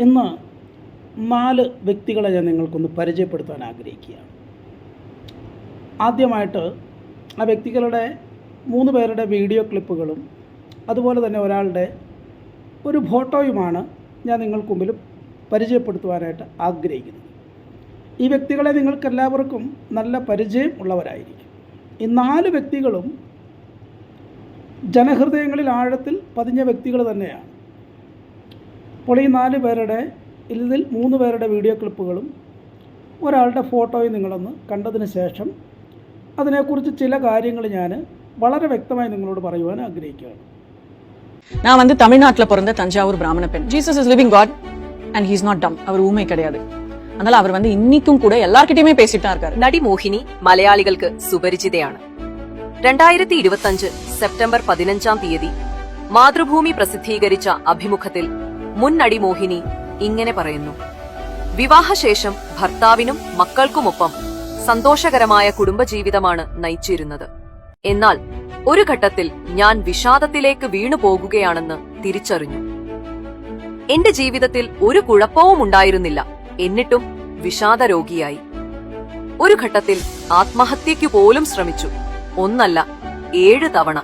ഇന്ന് നാല് വ്യക്തികളെ ഞാൻ നിങ്ങൾക്കൊന്ന് പരിചയപ്പെടുത്താൻ ആഗ്രഹിക്കുകയാണ്. ആദ്യമായിട്ട് ആ വ്യക്തികളുടെ മൂന്ന് പേരുടെ വീഡിയോ ക്ലിപ്പുകളും അതുപോലെ തന്നെ ഒരാളുടെ ഒരു ഫോട്ടോയുമാണ് ഞാൻ നിങ്ങൾക്ക് മുമ്പിൽ പരിചയപ്പെടുത്തുവാനായിട്ട് ആഗ്രഹിക്കുന്നത്. ഈ വ്യക്തികളെ നിങ്ങൾക്കെല്ലാവർക്കും നല്ല പരിചയം ഉള്ളവരായിരിക്കും. ഈ നാല് വ്യക്തികളും ജനഹൃദയങ്ങളിൽ ആഴത്തിൽ പതിഞ്ഞ വ്യക്തികൾ തന്നെയാണ്. അപ്പോൾ ഈ നാല് പേരുടെ ഇതിൽ മൂന്ന് പേരുടെ വീഡിയോ ക്ലിപ്പുകളും ഒരാളുടെ ഫോട്ടോയും നിങ്ങളൊന്ന് കണ്ടതിന് ശേഷം അതിനെക്കുറിച്ച് ചില കാര്യങ്ങൾ ഞാൻ വളരെ വ്യക്തമായി നിങ്ങളോട് പറയുവാൻ ആഗ്രഹിക്കുകയാണ് நான் வந்து தமிழ்நாட்டுல பிறந்த தஞ்சாவூர் பிராமண பெண் Jesus is living God and he's not dumb அவர் ஊமை கிடையாது அதனால அவர் வந்து இன்னிக்கும் கூட எல்லார்கிட்டயுமே பேசிட்டு தான் இருக்காரு നടി മോഹിനി മലയാളികൾക്ക് സുപരിചിതയാണ് രണ്ടായിരത്തി ഇരുപത്തഞ്ച് സെപ്റ്റംബർ പതിനഞ്ചാം തീയതി മാതൃഭൂമി പ്രസിദ്ധീകരിച്ച അഭിമുഖത്തിൽ മുൻ മോഹിനി ഇങ്ങനെ പറയുന്നു. വിവാഹശേഷം ഭർത്താവിനും മക്കൾക്കുമൊപ്പം സന്തോഷകരമായ കുടുംബജീവിതമാണ് നയിച്ചിരുന്നത്. എന്നാൽ ഒരു ഘട്ടത്തിൽ ഞാൻ വിഷാദത്തിലേക്ക് വീണു പോകുകയാണെന്ന് തിരിച്ചറിഞ്ഞു. എന്റെ ജീവിതത്തിൽ ഒരു കുഴപ്പവും ഉണ്ടായിരുന്നില്ല. എന്നിട്ടും വിഷാദ രോഗിയായി ഒരു ഘട്ടത്തിൽ ആത്മഹത്യയ്ക്കു പോലും ശ്രമിച്ചു. ഒന്നല്ല ഏഴ് തവണ.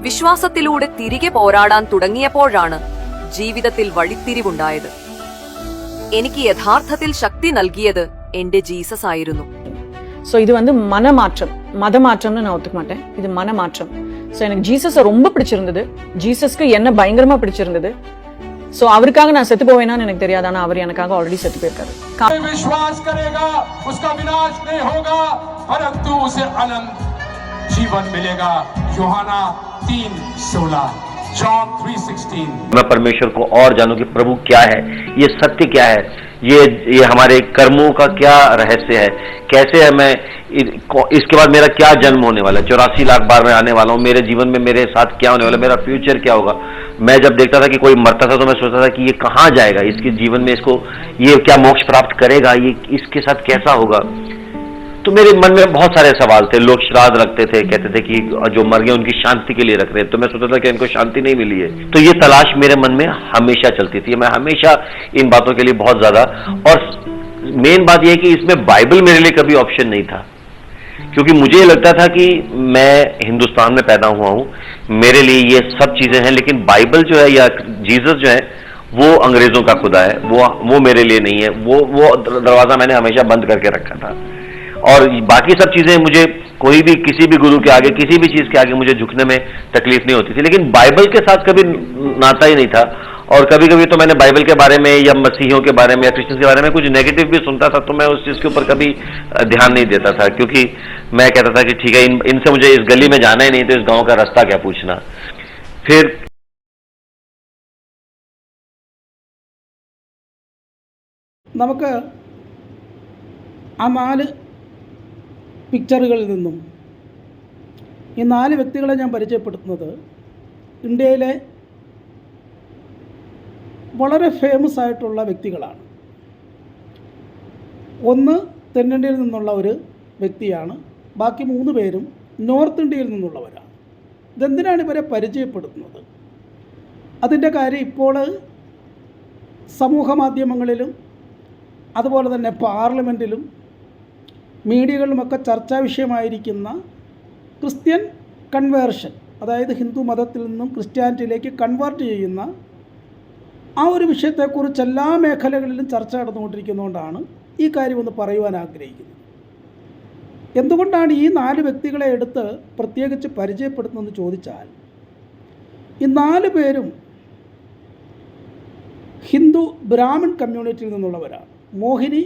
വിശ്വാസത്തിലൂടെ തിരികെ പോരാടാൻ തുടങ്ങിയപ്പോഴാണ് ജീവിതത്തിൽ വഴിത്തിരിവുണ്ടായത്. എനിക്ക് യഥാർത്ഥത്തിൽ ശക്തി നൽകിയത് എന്റെ ജീസസ് ആയിരുന്നു. ஸோ இது வந்து மனமாற்றம் மதமாற்றம்னு நான் ஒத்துக்க மாட்டேன் இது மனமாற்றம் ஸோ எனக்கு ஜீசஸை ரொம்ப பிடிச்சிருந்தது ஜீசஸ்க்கு என்ன பயங்கரமாக பிடிச்சிருந்தது ஸோ அவருக்காக நான் செத்து போவேனான்னு எனக்கு தெரியாது ஆனால் அவர் எனக்காக ஆல்ரெடி செத்து போயிருக்காரு விஸ்வாஸ் கரேகா John 3:16 मैं परमेश्वर को और जानूं कि प्रभु क्या है, ये सत्य क्या है, ये ये हमारे कर्मों का क्या रहस्य है, कैसे है मैं इसके बाद मेरा क्या जन्म होने वाला है, चौरासी लाख बार में आने वाला हूँ, मेरे जीवन में मेरे साथ क्या होने वाला है, मेरा फ्यूचर क्या होगा। मैं जब देखता था कि कोई मरता था तो मैं सोचता था कि ये कहाँ जाएगा, इसके जीवन में इसको, ये क्या मोक्ष प्राप्त करेगा, ये, इसके साथ कैसा होगा। तो मेरे मन में बहुत सारे सवाल थे, लोग श्राद्ध रखते थे, कहते थे कि जो मर गए उनकी शांति के लिए रख रहे हैं। तो मैं सोचता था कि इनको शांति नहीं मिली है। तो ये तलाश मेरे मन में हमेशा चलती थी। मैं हमेशा इन बातों के लिए बहुत ज़्यादा और मेन बात यह कि इसमें बाइबल मेरे लिए कभी ऑप्शन नहीं था। क्योंकि मुझे लगता था कि मैं हिंदुस्तान में पैदा हुआ हूँ, मेरे लिए ये सब चीज़ें हैं, लेकिन बाइबल जो है या जीसस जो है, वो अंग्रेज़ों का खुदा है। वो वो मेरे लिए नहीं है। वो वो दरवाज़ा मैंने हमेशा बंद करके रखा था। और बाकी सब चीजें मुझे कोई भी किसी भी गुरु के आगे किसी भी चीज के आगे मुझे झुकने में तकलीफ नहीं होती थी लेकिन बाइबल के साथ कभी नाता ही नहीं था और कभी कभी तो मैंने बाइबल के बारे में या मसीहियों के बारे में या क्रिश्चियन के बारे में कुछ नेगेटिव भी सुनता था तो मैं उस चीज के ऊपर कभी अ, ध्यान नहीं देता था क्योंकि मैं कहता था कि ठीक है इन, इनसे मुझे इस गली में जाना ही नहीं तो इस गांव का रास्ता क्या पूछना फिर നമുക്ക് ആ നാല് പിക്ചറുകളിൽ നിന്നും ഈ നാല് വ്യക്തികളെ ഞാൻ പരിചയപ്പെടുത്തുന്നത് ഇന്ത്യയിലെ വളരെ ഫേമസ് ആയിട്ടുള്ള വ്യക്തികളാണ്. ഒന്ന് തെന്നിന്ത്യയിൽ നിന്നുള്ള ഒരു വ്യക്തിയാണ്. ബാക്കി മൂന്ന് പേരും നോർത്ത് ഇന്ത്യയിൽ നിന്നുള്ളവരാണ്. ഇതെന്തിനാണ് ഇവരെ പരിചയപ്പെടുത്തുന്നത്? അതിന്റെ കാര്യം ഇപ്പോൾ സമൂഹ മാധ്യമങ്ങളിലും അതുപോലെ തന്നെ പാർലമെന്റിലും മീഡിയകളിലുമൊക്കെ ചർച്ചാ വിഷയമായിരിക്കുന്ന ക്രിസ്ത്യൻ കൺവേർഷൻ അതായത് ഹിന്ദു മതത്തിൽ നിന്നും ക്രിസ്ത്യാനിറ്റിയിലേക്ക് കൺവേർട്ട് ചെയ്യുന്ന ആ ഒരു വിഷയത്തെക്കുറിച്ച് എല്ലാ മേഖലകളിലും ചർച്ച നടന്നുകൊണ്ടിരിക്കുന്നതുകൊണ്ടാണ് ഈ കാര്യം ഒന്ന് പറയുവാൻ ആഗ്രഹിക്കുന്നത്. എന്തുകൊണ്ടാണ് ഈ നാല് വ്യക്തികളെ എടുത്ത് പ്രത്യേകിച്ച് പരിചയപ്പെടുത്തുന്നതെന്ന് ചോദിച്ചാൽ ഈ നാല് പേരും ഹിന്ദു ബ്രാഹ്മിൺ കമ്മ്യൂണിറ്റിയിൽ നിന്നുള്ളവരാണ്. മോഹിനി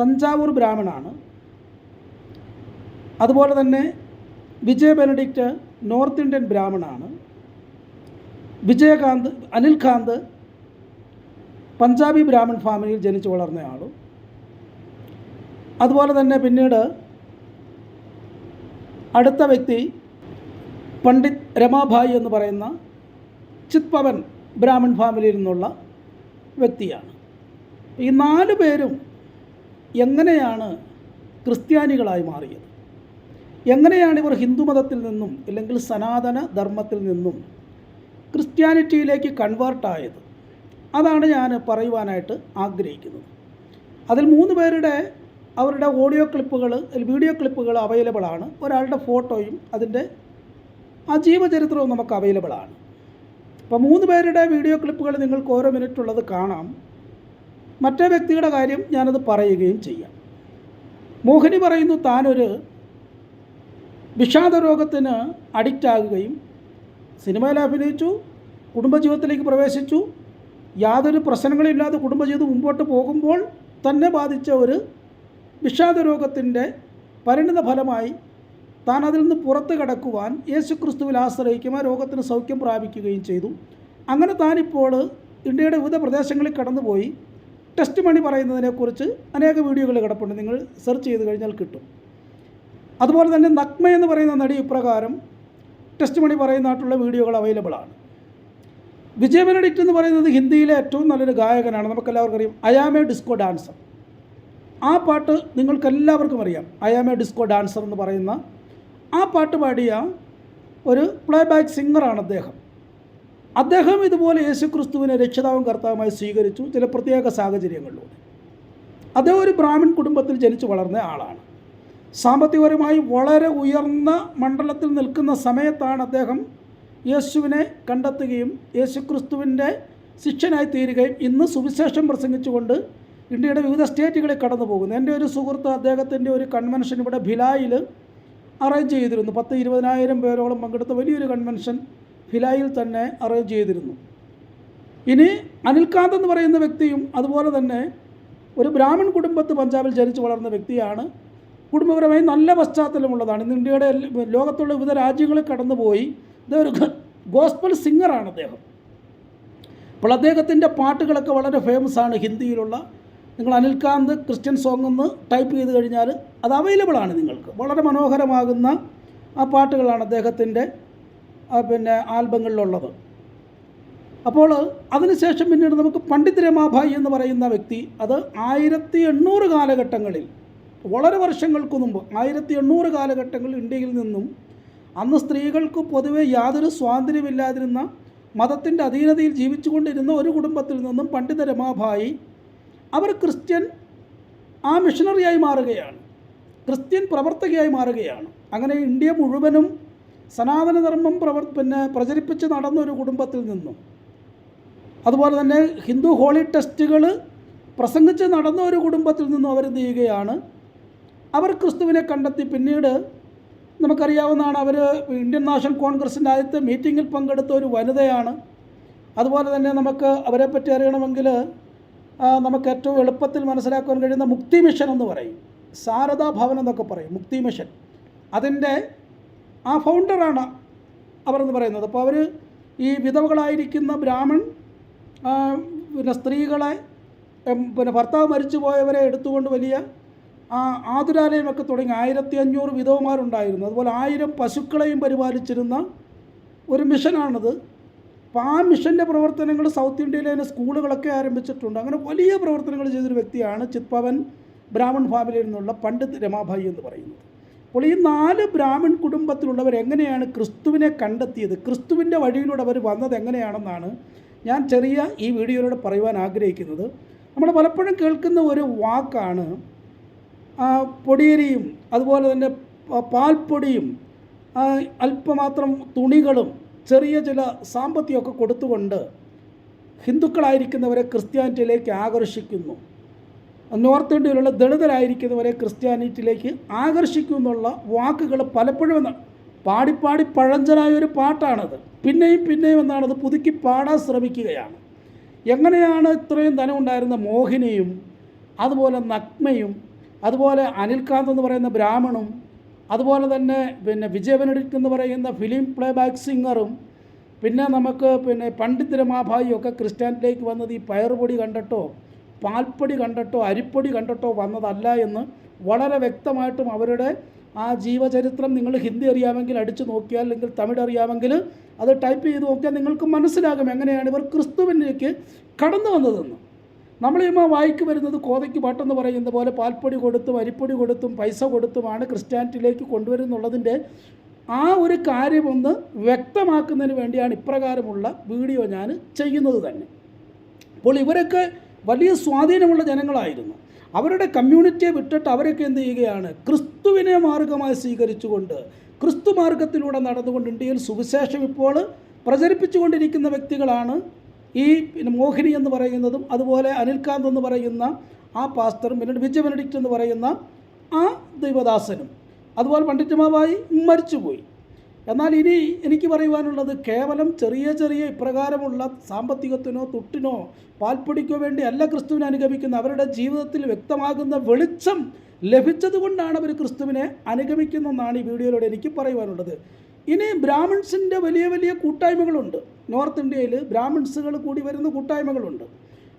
തഞ്ചാവൂർ ബ്രാഹ്മണാണ്. അതുപോലെ തന്നെ വിജയ ബെനഡിക്റ്റ് നോർത്ത് ഇന്ത്യൻ ബ്രാഹ്മണാണ്. വിജയകാന്ത് അനിൽകാന്ത് പഞ്ചാബി ബ്രാഹ്മൺ ഫാമിലിയിൽ ജനിച്ചു വളർന്നയാളും അതുപോലെ തന്നെ പിന്നീട് അടുത്ത വ്യക്തി പണ്ഡിറ്റ് രമാഭായി എന്ന് പറയുന്ന ചിത്പവൻ ബ്രാഹ്മൺ ഫാമിലിയിൽ നിന്നുള്ള വ്യക്തിയാണ്. ഈ നാല് പേരും എങ്ങനെയാണ് ക്രിസ്ത്യാനികളായി മാറിയത്? എങ്ങനെയാണ് ഇവർ ഹിന്ദുമതത്തിൽ നിന്നും അല്ലെങ്കിൽ സനാതന ധർമ്മത്തിൽ നിന്നും ക്രിസ്ത്യാനിറ്റിയിലേക്ക് കൺവേർട്ടായത് അതാണ് ഞാൻ പറയുവാനായിട്ട് ആഗ്രഹിക്കുന്നത്. അതിൽ മൂന്ന് പേരുടെ അവരുടെ ഓഡിയോ ക്ലിപ്പുകൾ വീഡിയോ ക്ലിപ്പുകൾ അവൈലബിൾ ആണ്. ഒരാളുടെ ഫോട്ടോയും അതിന്റെ ജീവചരിത്രവും നമുക്ക് അവൈലബിൾ ആണ്. അപ്പോൾ മൂന്ന് പേരുടെ വീഡിയോ ക്ലിപ്പുകൾ നിങ്ങൾക്ക് ഓരോ മിനിറ്റ് ഉള്ളത് കാണാം. മറ്റേ വ്യക്തിയുടെ കാര്യം ഞാനത് പറയുകയും ചെയ്യാം. മോഹിനി പറയുന്നു താനൊരു വിഷാദ രോഗത്തിന് അഡിക്റ്റ് ആകുകയും സിനിമയിൽ അഭിനയിച്ചു കുടുംബജീവിതത്തിലേക്ക് പ്രവേശിച്ചു. യാതൊരു പ്രശ്നങ്ങളില്ലാതെ കുടുംബജീവിതം മുമ്പോട്ട് പോകുമ്പോൾ തന്നെ ബാധിച്ച ഒരു വിഷാദ രോഗത്തിന്റെ പരിണിത ഫലമായി താൻ അതിൽ നിന്ന് പുറത്ത് കടക്കുവാൻ യേശു ക്രിസ്തുവിൽ ആശ്രയിക്കും ആ രോഗത്തിന് സൗഖ്യം പ്രാപിക്കുകയും ചെയ്തു. അങ്ങനെ താനിപ്പോൾ ഇന്ത്യയുടെ വിവിധ പ്രദേശങ്ങളിൽ കടന്നുപോയി. ടെസ്റ്റ് മണി പറയുന്നതിനെക്കുറിച്ച് അനേക വീഡിയോകൾ കിടപ്പുണ്ട്. നിങ്ങൾ സെർച്ച് ചെയ്ത് കഴിഞ്ഞാൽ കിട്ടും. അതുപോലെ തന്നെ നഗ്മ എന്ന് പറയുന്ന നടി ഇപ്രകാരം ടെസ്റ്റ് മണി പറയുന്നതായിട്ടുള്ള വീഡിയോകൾ അവൈലബിൾ ആണ്. വിജയ് ബെനഡിക്റ്റ് എന്ന് പറയുന്നത് ഹിന്ദിയിലെ ഏറ്റവും നല്ലൊരു ഗായകനാണ്. നമുക്കെല്ലാവർക്കും അറിയാം. അയാമേ ഡിസ്കോ ഡാൻസർ ആ പാട്ട് നിങ്ങൾക്കെല്ലാവർക്കും അറിയാം. അയാമേ ഡിസ്കോ ഡാൻസർ എന്ന് പറയുന്ന ആ പാട്ട് പാടിയ ഒരു പ്ലേ ബാക്ക് സിംഗറാണ് അദ്ദേഹം. അദ്ദേഹം ഇതുപോലെ യേശു ക്രിസ്തുവിനെ രക്ഷിതാവും കർത്താവുമായി സ്വീകരിച്ചു ചില പ്രത്യേക സാഹചര്യങ്ങളിലൂടെ. അദ്ദേഹം ഒരു ബ്രാഹ്മിൺ കുടുംബത്തിൽ ജനിച്ചു വളർന്ന ആളാണ്. സാമ്പത്തികപരമായി വളരെ ഉയർന്ന മണ്ഡലത്തിൽ നിൽക്കുന്ന സമയത്താണ് അദ്ദേഹം യേശുവിനെ കണ്ടെത്തുകയും യേശു ക്രിസ്തുവിന്റെ ശിഷ്യനായി തീരുകയും ഇന്ന് സുവിശേഷം പ്രസംഗിച്ചുകൊണ്ട് ഇന്ത്യയുടെ വിവിധ സ്റ്റേറ്റുകളിൽ കടന്നു പോകുന്നു. എന്റെ ഒരു സുഹൃത്ത് അദ്ദേഹത്തിന്റെ ഒരു കൺവെൻഷൻ ഇവിടെ ഭിലായിൽ അറേഞ്ച് ചെയ്തിരുന്നു. പത്ത് ഇരുപതിനായിരം പേരോളം പങ്കെടുത്ത വലിയൊരു കൺവെൻഷൻ ഭിലായിൽ തന്നെ അറേഞ്ച് ചെയ്തിരുന്നു. ഇനി അനിൽകാന്ത് എന്ന് പറയുന്ന വ്യക്തിയും അതുപോലെ തന്നെ ഒരു ബ്രാഹ്മൺ കുടുംബത്ത് പഞ്ചാബിൽ ജനിച്ചു വളർന്ന വ്യക്തിയാണ് കുടുംബപരമായി നല്ല പശ്ചാത്തലമുള്ളതാണ്. ഇന്ന് ഇന്ത്യയുടെ ലോകത്തുള്ള വിവിധ രാജ്യങ്ങളിൽ കടന്നുപോയി. ഇതൊരു ഗോസ്പൽ സിംഗറാണ് അദ്ദേഹം. അപ്പോൾ അദ്ദേഹത്തിന്റെ പാട്ടുകളൊക്കെ വളരെ ഫേമസ് ആണ് ഹിന്ദിയിലുള്ള. നിങ്ങൾ അനിൽകാന്ത് ക്രിസ്ത്യൻ സോങ് എന്ന് ടൈപ്പ് ചെയ്ത് കഴിഞ്ഞാൽ അത് അവൈലബിൾ ആണ് നിങ്ങൾക്ക്. വളരെ മനോഹരമാകുന്ന ആ പാട്ടുകളാണ് അദ്ദേഹത്തിന്റെ പിന്നെ ആൽബങ്ങളിലുള്ളത്. അപ്പോൾ അതിനുശേഷം പിന്നീട് നമുക്ക് പണ്ഡിത് രമാഭായി എന്ന് പറയുന്ന വ്യക്തി അത് ആയിരത്തി എണ്ണൂറ് കാലഘട്ടങ്ങളിൽ വളരെ വർഷങ്ങൾക്ക് മുമ്പ് ആയിരത്തി എണ്ണൂറ് കാലഘട്ടങ്ങളിൽ ഇന്ത്യയിൽ നിന്നും അന്ന് സ്ത്രീകൾക്ക് പൊതുവെ യാതൊരു സ്വാതന്ത്ര്യമില്ലാതിരുന്ന മതത്തിന്റെ അധീനതയിൽ ജീവിച്ചുകൊണ്ടിരുന്ന ഒരു കുടുംബത്തിൽ നിന്നും പണ്ഡിത രമാഭായി അവർ ക്രിസ്ത്യൻ ആ മിഷണറിയായി മാറുകയാണ്. ക്രിസ്ത്യൻ പ്രവർത്തകയായി മാറുകയാണ്. അങ്ങനെ ഇന്ത്യ മുഴുവനും സനാതനധർമ്മം പ്രവർ പിന്നെ പ്രചരിപ്പിച്ച് നടന്ന ഒരു കുടുംബത്തിൽ നിന്നും. അതുപോലെ തന്നെ ഹിന്ദു ഹോളി ടെസ്റ്റുകൾ പ്രസംഗിച്ച് നടന്ന ഒരു കുടുംബത്തിൽ നിന്നും അവരെന്ത് ചെയ്യുകയാണ് അവർ ക്രിസ്തുവിനെ കണ്ടെത്തി പിന്നീട് നമുക്കറിയാവുന്നതാണ് അവർ ഇന്ത്യൻ നാഷണൽ കോൺഗ്രസിന്റെ ആദ്യത്തെ മീറ്റിങ്ങിൽ പങ്കെടുത്ത ഒരു വനിതയാണ്. അതുപോലെ തന്നെ നമുക്ക് അവരെപ്പറ്റി അറിയണമെങ്കിൽ നമുക്ക് ഏറ്റവും എളുപ്പത്തിൽ മനസ്സിലാക്കാൻ കഴിയുന്ന മുക്തി മിഷൻ എന്ന് പറയും. സാരദാ ഭവൻ എന്നൊക്കെ പറയും മുക്തി മിഷൻ. അതിന്റെ ആ ഫൗണ്ടറാണ് അവർ എന്ന് പറയുന്നത്. അപ്പോൾ അവർ ഈ വിധവകളായിരിക്കുന്ന ബ്രാഹ്മൺ പിന്നെ സ്ത്രീകളെ പിന്നെ ഭർത്താവ് മരിച്ചു പോയവരെ എടുത്തുകൊണ്ട് വലിയ ആതുരാലയമൊക്കെ തുടങ്ങി ആയിരത്തി അഞ്ഞൂറ് വിധവമാരുണ്ടായിരുന്നു. അതുപോലെ ആയിരം പശുക്കളെയും പരിപാലിച്ചിരുന്ന ഒരു മിഷനാണത്. അപ്പോൾ ആ മിഷന്റെ പ്രവർത്തനങ്ങൾ സൗത്ത് ഇന്ത്യയിലെ തന്നെ സ്കൂളുകളൊക്കെ ആരംഭിച്ചിട്ടുണ്ട്. അങ്ങനെ വലിയ പ്രവർത്തനങ്ങൾ ചെയ്തൊരു വ്യക്തിയാണ് ചിത്പവൻ ബ്രാഹ്മൺ ഫാമിലിയിൽ നിന്നുള്ള പണ്ഡിത് രമാഭായി എന്ന് പറയുന്നത്. അപ്പോൾ ഈ നാല് ബ്രാഹ്മൺ കുടുംബത്തിലുള്ളവർ എങ്ങനെയാണ് ക്രിസ്തുവിനെ കണ്ടെത്തിയത്? ക്രിസ്തുവിന്റെ വഴിയിലൂടെ അവർ വന്നത് എങ്ങനെയാണെന്നാണ് ഞാൻ ചെറിയ ഈ വീഡിയോയിലൂടെ പറയുവാൻ ആഗ്രഹിക്കുന്നത്. നമ്മൾ പലപ്പോഴും കേൾക്കുന്ന ഒരു വാക്കാണ് ആ, പൊടിയരിയും അതുപോലെ തന്നെ പാൽപ്പൊടിയും അല്പമാത്രം തുണികളും ചെറിയ ചില സാമ്പത്തികമൊക്കെ കൊടുത്തുകൊണ്ട് ഹിന്ദുക്കളായിരിക്കുന്നവരെ ക്രിസ്ത്യാനിറ്റിയിലേക്ക് ആകർഷിക്കുന്നു. നോർത്ത് ഇന്ത്യയിലുള്ള ദളിതരായിരിക്കുന്നവരെ ക്രിസ്ത്യാനിറ്റിയിലേക്ക് ആകർഷിക്കുമെന്നുള്ള വാക്കുകൾ പലപ്പോഴും പാടിപ്പാടി പഴഞ്ചനായ ഒരു പാട്ടാണത്. പിന്നെയും പിന്നെയും എന്നാണത് പുതുക്കി പാടാൻ ശ്രമിക്കുകയാണ്. എങ്ങനെയാണ് ഇത്രയും ധനമുണ്ടായിരുന്ന മോഹിനിയും അതുപോലെ നഗ്മയും അതുപോലെ അനിൽകാന്ത് എന്ന് പറയുന്ന ബ്രാഹ്മണും അതുപോലെ തന്നെ പിന്നെ വിജയ് ബെനഡിക്റ്റ് എന്ന് പറയുന്ന ഫിലിം പ്ലേ ബാക്ക് സിംഗറും പിന്നെ നമുക്ക് പിന്നെ പണ്ഡിത് രമാഭായി ഒക്കെ ക്രിസ്ത്യാനിറ്റിയിലേക്ക് വന്നത് ഈ പയറുപൊടി കണ്ടിട്ടോ പാൽപ്പൊടി കണ്ടിട്ടോ അരിപ്പൊടി കണ്ടിട്ടോ വന്നതല്ല എന്ന് വളരെ വ്യക്തമായിട്ടും അവരുടെ ആ ജീവചരിത്രം നിങ്ങൾ ഹിന്ദി അറിയാമെങ്കിൽ അടിച്ചു നോക്കിയാൽ അല്ലെങ്കിൽ തമിഴ് അറിയാമെങ്കിൽ അത് ടൈപ്പ് ചെയ്ത് നോക്കിയാൽ നിങ്ങൾക്ക് മനസ്സിലാകും എങ്ങനെയാണ് ഇവർ ക്രിസ്തുവിലേക്ക് കടന്നു വന്നതെന്ന്. നമ്മൾ ഈ വായിക്ക് വരുന്നത് കോതയ്ക്ക് പാട്ടെന്ന് പറയുന്ന പോലെ പാൽപ്പൊടി കൊടുത്തും അരിപ്പൊടി കൊടുത്തും പൈസ കൊടുത്തുമാണ് ക്രിസ്ത്യാനിറ്റിയിലേക്ക് കൊണ്ടുവരുന്നുള്ളതിന്റെ ആ ഒരു കാര്യമൊന്ന് വ്യക്തമാക്കുന്നതിന് വേണ്ടിയാണ് ഇപ്രകാരമുള്ള വീഡിയോ ഞാൻ ചെയ്യുന്നത് തന്നെ. അപ്പോൾ ഇവരൊക്കെ വലിയ സ്വാധീനമുള്ള ജനങ്ങളായിരുന്നു. അവരുടെ കമ്മ്യൂണിറ്റിയെ വിട്ടിട്ട് അവരൊക്കെ എന്ത് ചെയ്യുകയാണ്? ക്രിസ്തുവിനെ മാർഗമായി സ്വീകരിച്ചുകൊണ്ട് ക്രിസ്തു മാർഗത്തിലൂടെ നടന്നുകൊണ്ട് ഇന്ത്യയിൽ സുവിശേഷം ഇപ്പോൾ പ്രചരിപ്പിച്ചുകൊണ്ടിരിക്കുന്ന വ്യക്തികളാണ് ഈ പിന്നെ മോഹിനി എന്ന് പറയുന്നതും അതുപോലെ അനിൽകാന്ത് എന്ന് പറയുന്ന ആ പാസ്റ്ററും പിന്നെ വിജയ ബെനഡിക്റ്റ് എന്ന് പറയുന്ന ആ ദൈവദാസനും അതുപോലെ പണ്ഡിറ്റമാവായി മരിച്ചുപോയി. എന്നാൽ ഇനി എനിക്ക് പറയുവാനുള്ളത് കേവലം ചെറിയ ചെറിയ ഇപ്രകാരമുള്ള സാമ്പത്തികത്തിനോ തുട്ടിനോ പാൽപ്പൊടിക്കോ വേണ്ടി അല്ല ക്രിസ്തുവിനെ അനുഗമിക്കുന്ന അവരുടെ ജീവിതത്തിൽ വ്യക്തമാകുന്ന വെളിച്ചം ലഭിച്ചതുകൊണ്ടാണ് അവർ ക്രിസ്തുവിനെ അനുഗമിക്കുന്നതെന്നാണ് ഈ വീഡിയോയിലൂടെ എനിക്ക് പറയുവാനുള്ളത്. ഇനി ബ്രാഹ്മിൺസിന്റെ വലിയ വലിയ കൂട്ടായ്മകളുണ്ട്. നോർത്ത് ഇന്ത്യയിൽ ബ്രാഹ്മിൺസുകൾ കൂടി വരുന്ന കൂട്ടായ്മകളുണ്ട്.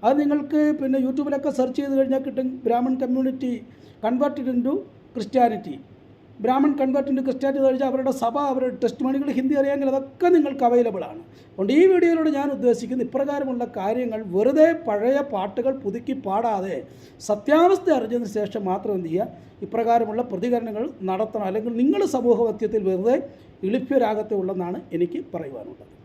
അത് നിങ്ങൾക്ക് പിന്നെ യൂട്യൂബിലൊക്കെ സെർച്ച് ചെയ്ത് കഴിഞ്ഞാൽ കിട്ടും. Brahmin community converted into Christianity. Brahmin convert in Christianity വെച്ചാൽ അവരുടെ സഭ അവരുടെ ടെസ്റ്റ് മണികൾ ഹിന്ദി അറിയാമെങ്കിൽ അതൊക്കെ നിങ്ങൾക്ക് അവൈലബിൾ ആണ്. അതുകൊണ്ട് ഈ വീഡിയോയിലൂടെ ഞാൻ ഉദ്ദേശിക്കുന്നത് ഇപ്രകാരമുള്ള കാര്യങ്ങൾ വെറുതെ പഴയ പാട്ടുകൾ പുതുക്കി പാടാതെ സത്യാവസ്ഥ അറിഞ്ഞതിന് ശേഷം മാത്രം എന്ത് ചെയ്യുക? ഇപ്രകാരമുള്ള പ്രതികരണങ്ങൾ നടത്തണം. അല്ലെങ്കിൽ നിങ്ങൾ സമൂഹവത്യത്തിൽ വെറുതെ ഇളിപ്യരാകത്തെ ഉള്ളെന്നാണ് എനിക്ക് പറയുവാനുള്ളത്.